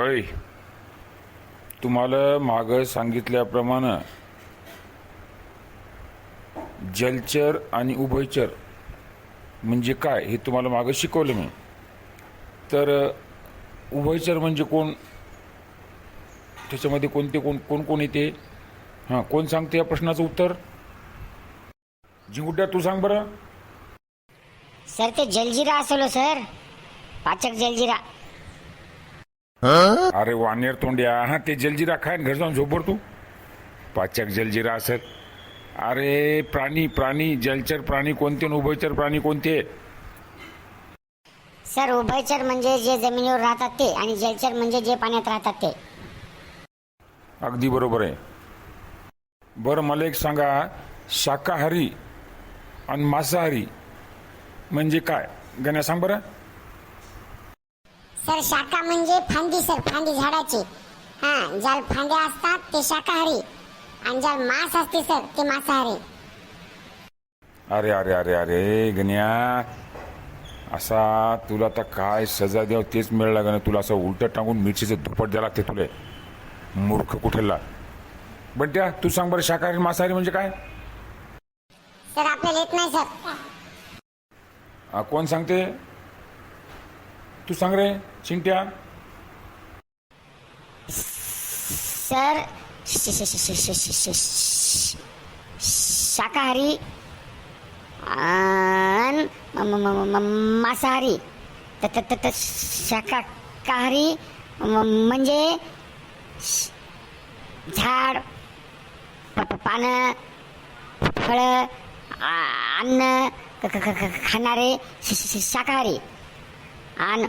अय तुम्हाला मागं सांगितल्याप्रमाणे जलचर आणि उभयचर म्हणजे काय हे तुम्हाला मागं शिकवलं मी. तर उभयचर म्हणजे कोण? त्याच्यामध्ये कोणते कोण कोण कोण येते? हां कोण सांगते या प्रश्नाचं उत्तर? जिंकुट्या तू सांग बरं. सर ते जलजिरा असलो सर. पाचक जलजिरा. अरे वानेर तोंड्या. हा ते जलजिरा खाय घर जाऊन झोपवर तू. पाचक जलजिरा असेल अरे प्राणी प्राणी जलचर प्राणी कोणते आणि उभयचर प्राणी कोणते? सर उभयचर म्हणजे जे जमिनीवर राहतात ते आणि जलचर म्हणजे जे पाण्यात राहतात ते. अगदी बरोबर आहे. बरं मला एक सांगा. शाकाहारी आणि मांसाहारी म्हणजे काय? गण्या सांग बरं. सर शाखा म्हणजे फांदी सर. फांदी झाडाची. हा ज्याला फांद्या असतात ते शाकाहारी. आणि ज्याला मांस असते सर ते मांसाहारी. अरे अरे अरे अरे गण्या. असा तुला आता काय सजा द्याव तेच मिळालं गण्या तुला असं उलटं टाकून मिरचीचं दुपट द्यायला लागते तुला. मूर्ख कुठेला. बंट्या तू सांग बरं शाकाहारी मांसाहारी म्हणजे काय? सर आपल्याला येत नाही सर. कोण सांगते? तू सांग रे. चिंट्या सर श- श- श- श- श- श- श- शाकाहारी म- म- म- म- मांसाहारी. त- त- त- त- शाकाहारी म- म्हणजे श- झाड प- प- पानं फळं आ- अन्न खाणारे श- श- श- शाकाहारी. आणि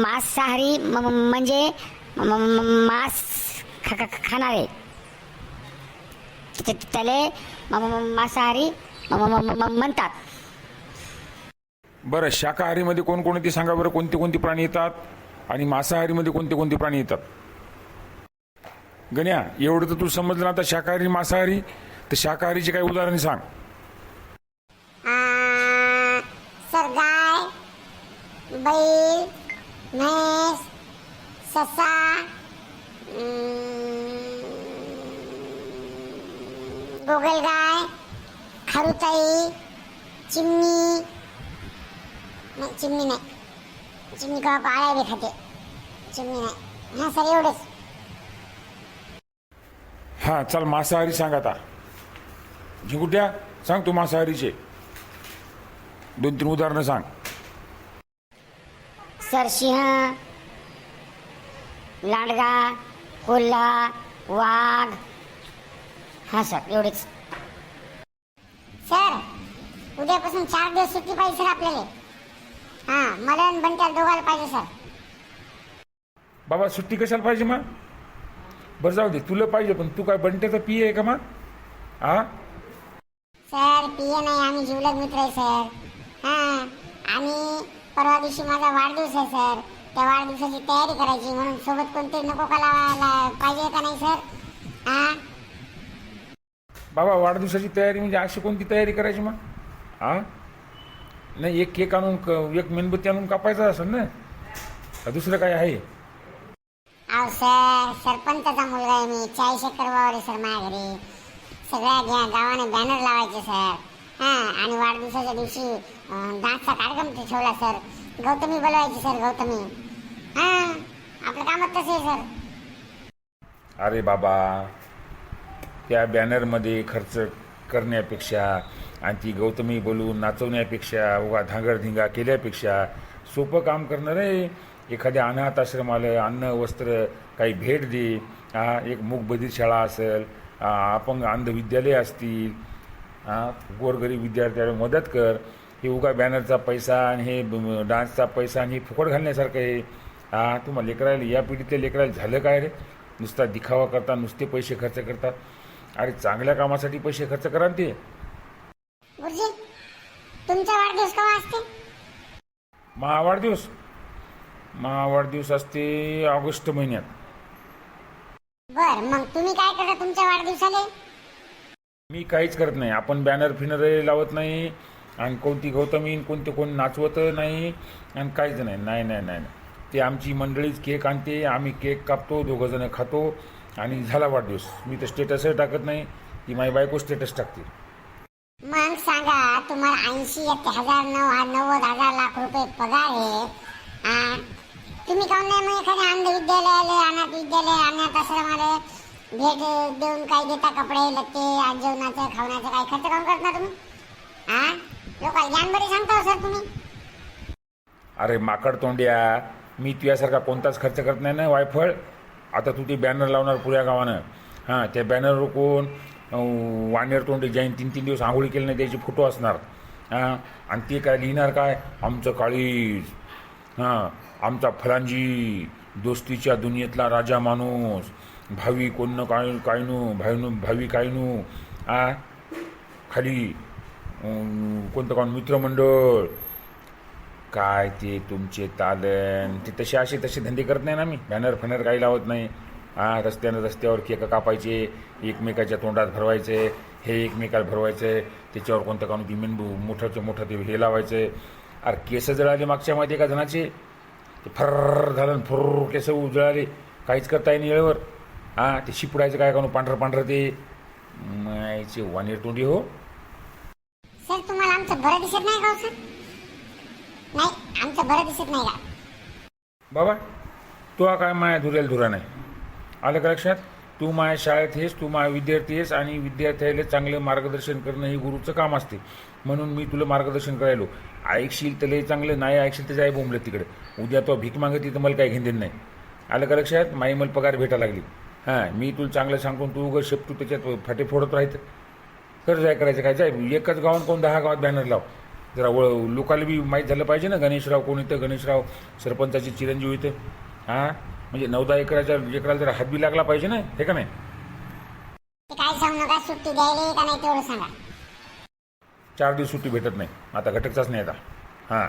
मांसाहारी म्हणजे मांस खा- खाणारे. त्याला त्याले मांसाहारी म्हणतात. बरं शाकाहारीमध्ये कोणकोणती सांगा बरं कोणते कोणते प्राणी येतात? आणि मांसाहारीमध्ये कोणते कोणते प्राणी येतात? गण्या एवढं तर तू समजलं ना आता शाकाहारी मांसाहारी? तर शाकाहारीची काही उदाहरणे सांग आ, सर गाय बैल म्हैस ससा गोगलगाय खरुताई चिमणी नाही चिमणी नाही. चिमणी का पाळ्या बी खाते. चिमणी नाही. हा सर एवढंच. हा चल मांसाहारी सांग आता. झिंगुट्या सांग तू मांसाहारीचे. दोन तीन उदाहरणं सांग. सर सिंह लांडगा कोल्हा वाघ. हा सर एवढेच. सर उद्यापासून चार दिवस सुट्टी पाहिजे सर आपल्याला. हा मला आणि बंट्याला दोघाला पाहिजे सर. बाबा सुट्टी कशाला पाहिजे मग? बरं जाऊ दे तुला पाहिजे पण तू काय बंट्याचा पी आहे का मग? हा सर पिये नाही आम्ही जिवलग मित्र आहे सर. हा आणि परवा दिवशी माझा वाढदिवस आहे सर. त्या वाढदिवसाची तयारी करायची म्हणून सोबत कोणते नको का लावायला पाहिजे का नाही सर? हा बाबा वाढदिवसाची तयारी म्हणजे अशी कोणती तयारी करायची मग? हा नाही एक केक आणून क- एक मेणबत्ती आणून कापायचा असेल ना? का दुसरं काय आहे? अहो सर सरपंचाचा मुलगा आहे मी. चाळीस एकर वावर आहे सर माझ्या घरी. सगळ्या गावाने बॅनर लावायचे सर. हा आणि वाढदिवसाच्या दिवशी डान्सचा कार्यक्रम ठेवला सर. गौतमी बोलवायची सर गौतमी. हा आपलं कामच तसे आहे सर. अरे बाबा त्या बॅनरमध्ये खर्च करण्यापेक्षा आणि ती गौतमी बोलून नाचवण्यापेक्षा उगा धांगडधिंगा केल्यापेक्षा सोपं काम करणार आहे. एखाद्या अनाथ आश्रमाला अन्न वस्त्र काही भेट दे. हा एक मूकबधिर शाळा असेल अपंग अंध विद्यालय असतील हा गोरगरीब विद्यार्थ्याला मदत कर. हे उगा बॅनरचा पैसा आणि हे डान्सचा पैसा आणि हे फुकट घालण्यासारखं आहे हा तुम्हाला लेकरायला या पिढीतल्या लेकरायला झालं काय रे? नुसता दिखावा करता नुसते पैसे खर्च करता. अरे चांगल्या कामासाठी पैसे खर्च करा ते. गुरुजी तुमचा वाढदिवस केव्हा असते? महा वाढदिवस महा वाढदिवस असते ऑगस्ट महिन्यात. बर मग तुम्ही काय करता तुमच्या वाढदिवसाले? मी काहीच करत नाही. आपण बॅनर फिनर लावत नाही. आणि कोणती गौतमी कोणते कोण नाचवत नाही आणि काहीच नाही. नाही नाही नाही नाही. ते आमची मंडळीच केक आणते आम्ही केक कापतो दोघंजणं खातो आणि झाला वाढदिवस. मी तर स्टेटसही टाकत नाही ती माझी बायको स्टेटस टाकते. मग सांगा तुम्हाला ऐंशी हजार नऊ नव्वद हजार लाख रुपये पगार आहे. तुम्ही काऊन नाही मग एखाद्या अंध विद्यालयाला अनाथ विद्यालय अनाथ आश्रमाला भेट देऊन काही देता कपडे लत्ते जेवणाचं खावण्याचं काही खर्च काम करता तुम्ही? लोकांना सांगता सर तुम्ही? अरे माकड तोंड्या मी तुझ्यासारखा कोणताच खर्च करत नाही ना वायफळ? आता तू ते बॅनर लावणार पुऱ्या गावानं. हां त्या बॅनर रोखून वानेर तोंडी ज्याने तीन तीन दिवस आंघोळी केली नाही त्याचे फोटो असणार. हां आणि ते काय लिहिणार काय? आमचं काळीज. हां आमचा फलांजी दोस्तीच्या दुनियेतला राजा माणूस. भावी कोण काय कायनू भाईनू भावी कायनू. आ? खाली. कोणतं कोण मित्रमंडळ? काय ते तुमचे तालन? ते तसे असे तसे धंदे करत नाही ना मी. बॅनर फॅनर काही लावत नाही. हा रस्त्यानं रस्त्यावर केक कापायचे एकमेकाच्या तोंडात भरवायचे हे एकमेकाला भरवायचे त्याच्यावर कोणतं काढून ती मेंदू मोठंच्या मोठं ते हे लावायचं. अरे केस जळाले मागच्या माहिती एका जणाचे. ते फर्र झालं आणि फुर्र केस उजळाले. काहीच करता येईल वेळेवर हां ते शिपडायचं काय काढून पांढरं पांढरं ते. मायचे वानेर तोंडी हो. आमचं बरं दिसत नाही का सर नाही आमचं बरं दिसत नाही का बाबा तू काय माया धुरेल धुरा नाही. आलं का लक्षात? तू माया शाळेत हेस तू माया विद्यार्थी आहेस आणि विद्यार्थ्याला चांगलं मार्गदर्शन करणं हे गुरुचं काम असते. म्हणून मी तुला मार्गदर्शन करायलो. ऐकशील तर लय चांगलं नाही ऐकशील तर जाय बोंबलं तिकडे. उद्या तो भीक मागती तर मला काही घेऊन नाही. आलं का लक्षात? माई मला पगार भेटा लागली. हां मी तुला चांगलं सांगतो तू उगं शेपटू त्याच्यात फाटे फोडत राहायचं कर जाय करायचं काय? जाय एकच गावात कोण दहा गावात बॅनर लाव. जरा वळ लोकाला बी माहीत झालं पाहिजे ना गणेशराव कोण इथं? गणेशराव सरपंचाचे चिरंजीव इथं. हां? म्हणजे नऊदहा एकराच्या एकराला जरा हातबी लागला पाहिजे ना हे का नाही? ते काय सांगू नका सुट्टी द्यायला का नाही तेवढं सांगा. चार दिवस सुट्टी भेटत नाही. आता घटकचाच नाही आता. हां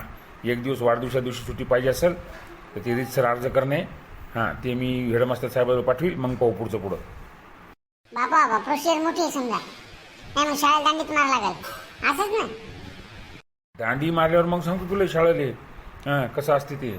एक दिवस वाढदिवसा दिवशी सुट्टी पाहिजे असेल तर ते रीतसर अर्ज करणे. हां ते मी हेडमास्टर साहेबाला पाठवील मग पाहू पुढचं पुढं. बाबा बाबा प्रोसिजर मोठी समजा. नाही मग शाळेत दांडीत मार लागेल. असंच ना? दांडी मारल्यावर मग सांगतो तुला शाळेले हां कसं असते ते?